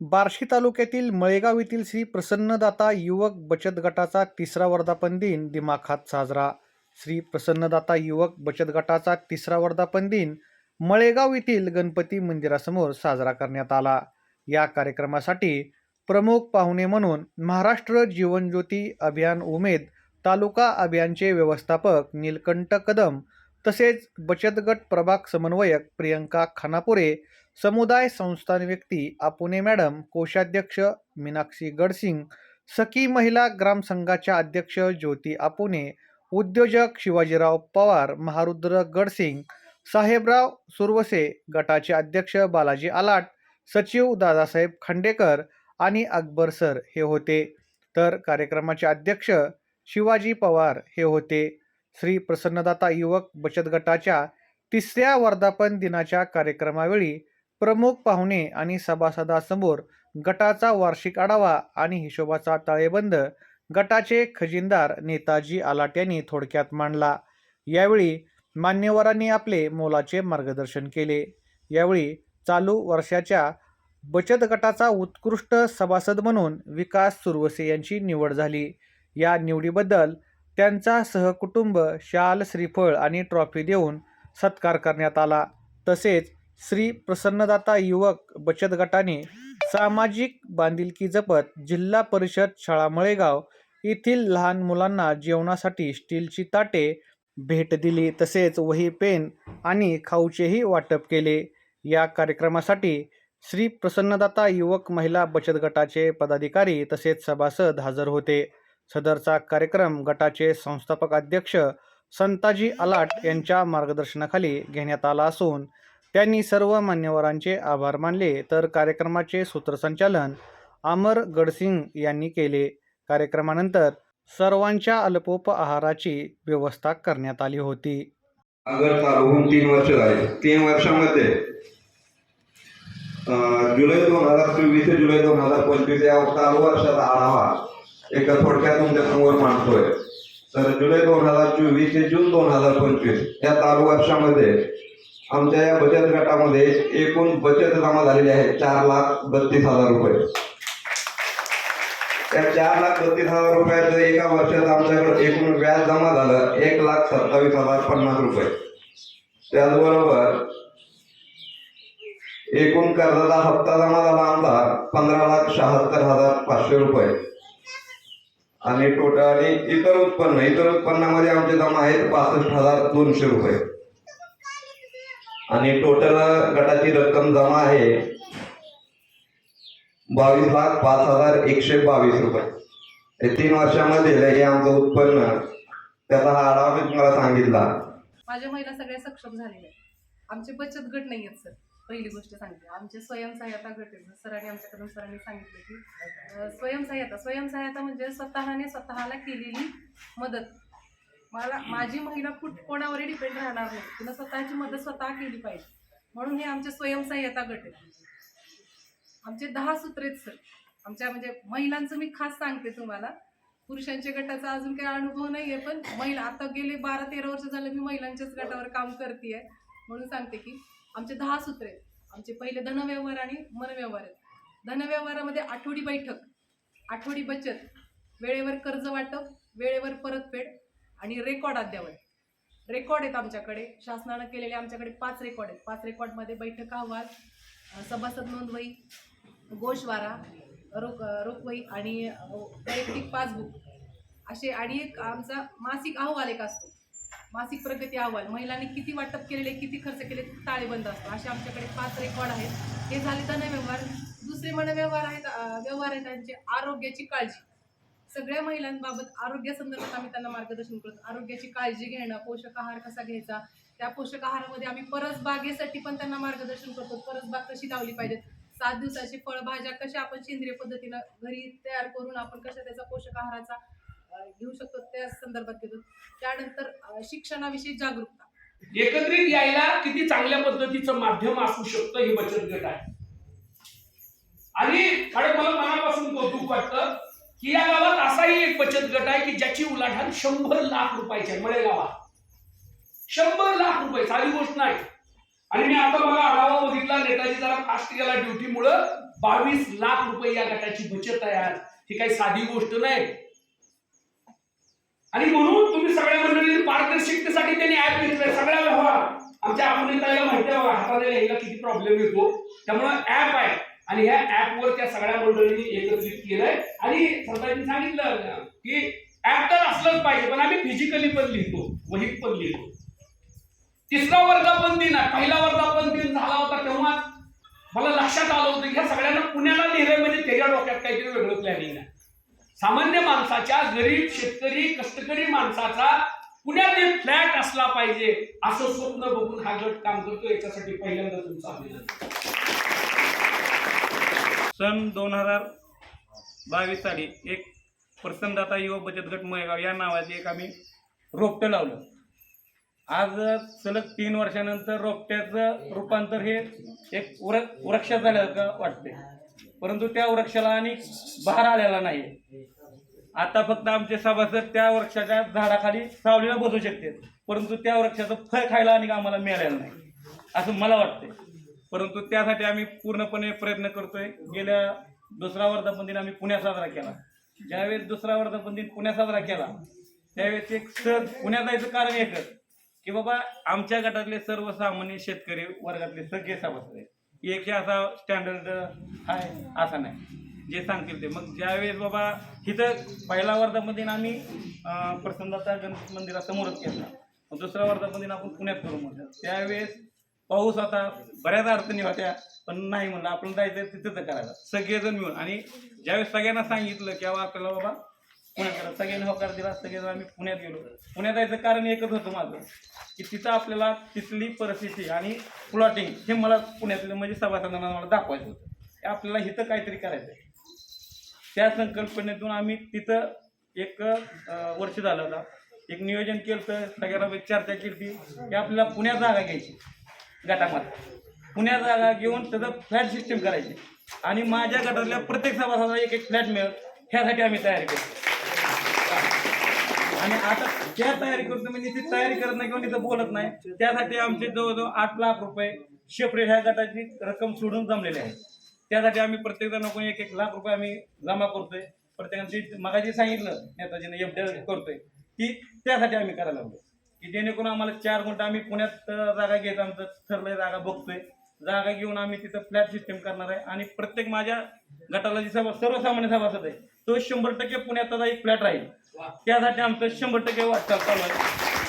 बार्शी तालुक्यातील मळेगाव येथील श्री प्रसन्नदाता युवक बचत गटाचा तिसरा वर्धापन दिन दिमाखात साजरा. श्री प्रसन्नदाता युवक बचत गटाचा तिसरा वर्धापन दिन मळेगाव येथील गणपती मंदिरासमोर साजरा करण्यात आला. या कार्यक्रमासाठी प्रमुख पाहुणे म्हणून महाराष्ट्र जीवनज्योती अभियान उमेद तालुका अभियानचे व्यवस्थापक नीलकंठ कदम तसेच बचत गट प्रभाग समन्वयक प्रियंका खानापुरे समुदाय संस्थान व्यक्ती आपुने मॅडम कोषाध्यक्ष मीनाक्षी गडसिंग सखी महिला ग्रामसंघाच्या अध्यक्ष ज्योती आपुने उद्योजक शिवाजीराव पवार महारुद्र गडसिंग साहेबराव सुरवसे गटाचे अध्यक्ष बालाजी आलाट सचिव दादासाहेब खांडेकर आणि अकबर सर हे होते. तर कार्यक्रमाचे अध्यक्ष शिवाजी पवार हे होते. श्री प्रसन्नदाता युवक बचत गटाच्या तिसऱ्या वर्धापन दिनाच्या कार्यक्रमावेळी प्रमुख पाहुणे आणि सभासदासमोर गटाचा वार्षिक आढावा आणि हिशोबाचा ताळेबंद गटाचे खजिनदार नेताजी आलाट यांनी थोडक्यात मांडला. यावेळी मान्यवरांनी आपले मोलाचे मार्गदर्शन केले. यावेळी चालू वर्षाच्या बचत गटाचा उत्कृष्ट सभासद म्हणून विकास सुरवसे यांची निवड झाली. या निवडीबद्दल त्यांचा सहकुटुंब शाल श्रीफळ आणि ट्रॉफी देऊन सत्कार करण्यात आला. तसेच श्री प्रसन्नदाता युवक बचत गटाने सामाजिक बांधिलकी जपत जिल्हा परिषद शाळा मळेगाव येथील लहान मुलांना जेवणासाठी स्टीलची ताटे भेट दिली. तसेच वही पेन आणि खाऊचेही वाटप केले. या कार्यक्रमासाठी श्री प्रसन्नदाता युवक महिला बचत गटाचे पदाधिकारी तसेच सभासद हजर होते. सदरचा कार्यक्रम गटाचे संस्थापक अध्यक्ष संताजी अलाट यांच्या मार्गदर्शनाखाली घेण्यात आला असून त्यांनी सर्व मान्यवरांचे आभार मानले. तर कार्यक्रमाचे सूत्रसंचालन अमर गडसिंग यांनी केले. कार्यक्रमानंतर सर्वांच्या अल्पोप आहाराची व्यवस्था करण्यात आली होती. अगर होऊन तीन वर्ष झाले. तीन वर्षामध्ये जुलै दोन हजार चोवीस ते जुलै दोन हजार पंचवीस या चालू वर्षाचा आढावा एका थोडक्यात तुमच्यासमोर मांडतोय. तर जुलै दोन हजार चोवीस ते जून दोन हजार पंचवीस या चालू वर्षामध्ये आमच्या या बचत गटामध्ये एकूण बचत जमा झालेली आहे चार लाख बत्तीस हजार रुपये. त्या चार लाख बत्तीस हजार रुपयाचं एका वर्षात आमच्याकडे एकूण व्याज जमा झालं एक लाख सत्तावीस हजार पन्नास रुपये. त्याचबरोबर एकूण कर्जाचा हप्ता जमा झाला आमचा पंधरा लाख शहात्तर हजार पाचशे रुपये. आणि टोटल आणि इतर उत्पन्न इतर उत्पन्नामध्ये आमचे जमा आहेत पासष्ट हजार दोनशे रुपये. आणि टोटल गटाची रक्कम जमा आहे बावीस लाख पाच हजार एकशे बावीस रुपये. हे तीन वर्षामध्ये हे आमचं उत्पन्न. त्याचा हा आढावा मी तुम्हाला सांगितला. माझ्या महिला सगळ्या सक्षम झालेल्या आहेत. आमचे बचत गट नाही आहेत सर. पहिली गोष्ट सांगते. आमचे स्वयंसहायता गट आहेत सरांनी आमच्याकडून सरांनी सांगितलं की अं, स्वयंसहायता. स्वयंसहायता म्हणजे स्वतःने स्वतःला केलेली मदत. मला माझी महिला कुठ कोणावरही डिपेंड राहणार नाही. तिनं स्वतःची मदत स्वतः केली पाहिजे. म्हणून हे आमचे स्वयंसहायता गट आहेत आमचे दहा सूत्रे आहेत सर. आमच्या म्हणजे महिलांचं मी खास सांगते तुम्हाला. पुरुषांच्या गटाचा अजून काही अनुभव नाही आहे पण महिला आता गेले बारा तेरा वर्ष झालं मी महिलांच्याच गटावर काम करते म्हणून सांगते की आमचे दहा सूत्रे आहेत. आमचे पहिले धनव्यवहार आणि मनव्यवहार आहेत. धनव्यवहारामध्ये आठवडी बैठक आठवडी बचत वेळेवर कर्ज वाटप वेळेवर परतफेड आणि रेकॉर्ड अद्यावत. रेकॉर्ड आहेत आमच्याकडे. शासनानं केलेले आमच्याकडे पाच रेकॉर्ड आहेत. पाच रेकॉर्डमध्ये बैठक अहवाल सभासद नोंदवही गोषवारा रोख रोखवही आणि वैयक्तिक पासबुक असे आणि एक आमचा मासिक अहवाल एक असतो. मासिक प्रगती अहवाल. महिलांनी किती वाटप केलेले किती खर्च केले ताळेबंद असतो. असे आमच्याकडे पाच रेकॉर्ड आहेत. हे झाले तर व्यवहार. दुसरे म्हणा व्यवहार आहेत व्यवहार आहेत त्यांचे आरोग्याची काळजी. सगळ्या महिलांबाबत आरोग्यासंदर्भात आम्ही त्यांना मार्गदर्शन करतो आरोग्याची काळजी घेणं पोषक आहार कसा घ्यायचा त्या पोषक आहारामध्ये आम्ही परसबागेसाठी पण त्यांना मार्गदर्शन करतो. परसबाग कशी लावली पाहिजे सात दिवसाची फळभाज्या कशा आपण सेंद्रिय पद्धतीनं घरी तयार करून आपण कशा त्याचा पोषक आहाराचा घेऊ शकतो त्या संदर्भात घेतो. त्यानंतर शिक्षणाविषयी जागरूकता. एकत्रित यायला किती चांगल्या पद्धतीचं माध्यम असू शकतं हे बचत गट आहे. आणि खरं मला मनापासून कौतुक वाटतं की या गावात असाही एक बचत गट आहे की ज्याची उलाढाल शंभर लाख रुपयाची आहे मळे गावात शंभर लाख रुपये साधी गोष्ट नाही. आणि मी आता मला आढावा बघितला नेताजी जरा फास्ट गेला ड्युटीमुळं बावीस लाख रुपये या गटाची बचत आहे आज. ही काही साधी गोष्ट नाही. आणि म्हणून तुम्ही सगळ्या मंडळी पारदर्शकतेसाठी त्यांनी ऍप घेतलंय. सगळ्या व्यवहार. आमच्या अपुनीताईला माहिती आहे हाताने यायला किती प्रॉब्लेम येतो. त्यामुळे ऍप आहे. आणि ह्या ऍपवर त्या सगळ्या मंडळींनी एकत्रित केलंय. आणि सरकारने सांगितलं की ऍप तर असलंच पाहिजे पण आम्ही फिजिकली पण लिहितो वहीत पण लिहितो. तिसरा वर्धापन दिन आहे पहिला वर्धापन दिन झाला होता तेव्हा. मला लक्षात आलं होतं ह्या सगळ्यांना पुण्याला लिहिलंय म्हणजे त्याच्या डोक्यात काहीतरी वेगळं प्लॅनिंग आहे. सामान्य माणसाच्या गरीब शेतकरी कष्टकरी माणसाचा पुण्यात एक फ्लॅट असला पाहिजे असं स्वप्न बघून हा गट काम करतो याच्यासाठी पहिल्यांदा तुमचं अभिनंदन. सन दोन हजार बावीस साली एक प्रसन्नदाता युवा बचत गट मयगाव या नावाचे एक आम्ही रोपटं लावलं. आज सलग तीन वर्षानंतर रोपट्याचं रूपांतर हे एक वृ वृक्ष झाल्यासारखं वाटते परंतु त्या वृक्षाला आणि बहार आलेला नाही आता फक्त आमचे सभासद त्या वृक्षाच्या झाडाखाली सावलीला बसू शकते परंतु त्या वृक्षाचं फळ खायला आणि आम्हाला मिळालेलं नाही. असं मला वाटते परंतु त्यासाठी आम्ही पूर्णपणे प्रयत्न करतोय. गेल्या दुसरा वर्धापन दिन आम्ही पुण्यात साजरा केला. ज्यावेळेस दुसरा वर्धापन दिन पुण्यात साजरा केला त्यावेळेस एक सर पुण्यात जायचं कारण एकच की बाबा आमच्या गटातले सर्वसामान्य शेतकरी वर्गातले सगळे सभासद एकशे असा स्टँडर्ड आहे असा नाही. जे सांगतील ते. मग ज्यावेळेस बाबा इथं पहिला वर्धापन दिन आम्ही अं, प्रसन्नता गणपती मंदिरासमोरच केला. दुसरा वर्धापन दिन आपण पुण्यात करू म्हणतो त्यावेळेस पाऊस होता बऱ्याच अडचणी होत्या पण नाही म्हणलं आपण जायचं तिथंच करायचं सगळेजण मिळून. आणि ज्यावेळेस सगळ्यांना सांगितलं की बाबा आपल्याला बाबा पुण्यात सगळ्यांनी होकार दिला सगळेजण आम्ही पुण्यात गेलो. पुण्यात जायचं कारण एकच होतं माझं की तिथं आपल्याला तिथली परिस्थिती आणि प्लॉटिंग हे मला पुण्यातलं म्हणजे सभासदांना मला दाखवायचं होतं. आपल्याला इथं काहीतरी करायचं आहे त्या संकल्पनेतून आम्ही तिथं एक वर्ष झालं होता एक नियोजन केलं तर सगळ्यांना चर्चा केली ती की आपल्याला पुण्यात जागा घ्यायची. गटामध्ये. पुण्यात जागा घेऊन त्याचं फ्लॅट सिस्टीम करायची. आणि माझ्या गटातल्या प्रत्येक सभासदाला एक एक फ्लॅट मिळत ह्यासाठी आम्ही तयारी करतो. आणि आता त्या तयारी करतो म्हणजे ती तयारी करत नाही किंवा तिथं बोलत नाही त्यासाठी आमचे जवळजवळ आठ लाख रुपये शेपरे ह्या गटाची रक्कम सोडून जमलेली आहे. त्यासाठी आम्ही प्रत्येकजण एक एक लाख रुपये आम्ही जमा करतोय. प्रत्येकांची मगाशी सांगितलं नेताजीने एफ करतोय. ती त्यासाठी आम्ही करायला लागलो. की जेणेकरून आम्हाला चार गुंठ आम्ही पुण्यात जागा घेत आमचं ठरलंय जागा बघतोय. जागा घेऊन आम्ही तिथं फ्लॅट सिस्टम करणार आहे. आणि प्रत्येक माझ्या गटाला जी सभा सर्वसामान्य सभासद आहे तो शंभर टक्के पुण्यात एक फ्लॅट राहील. त्यासाठी आमचं शंभर टक्के वाटचाल चालू आहे.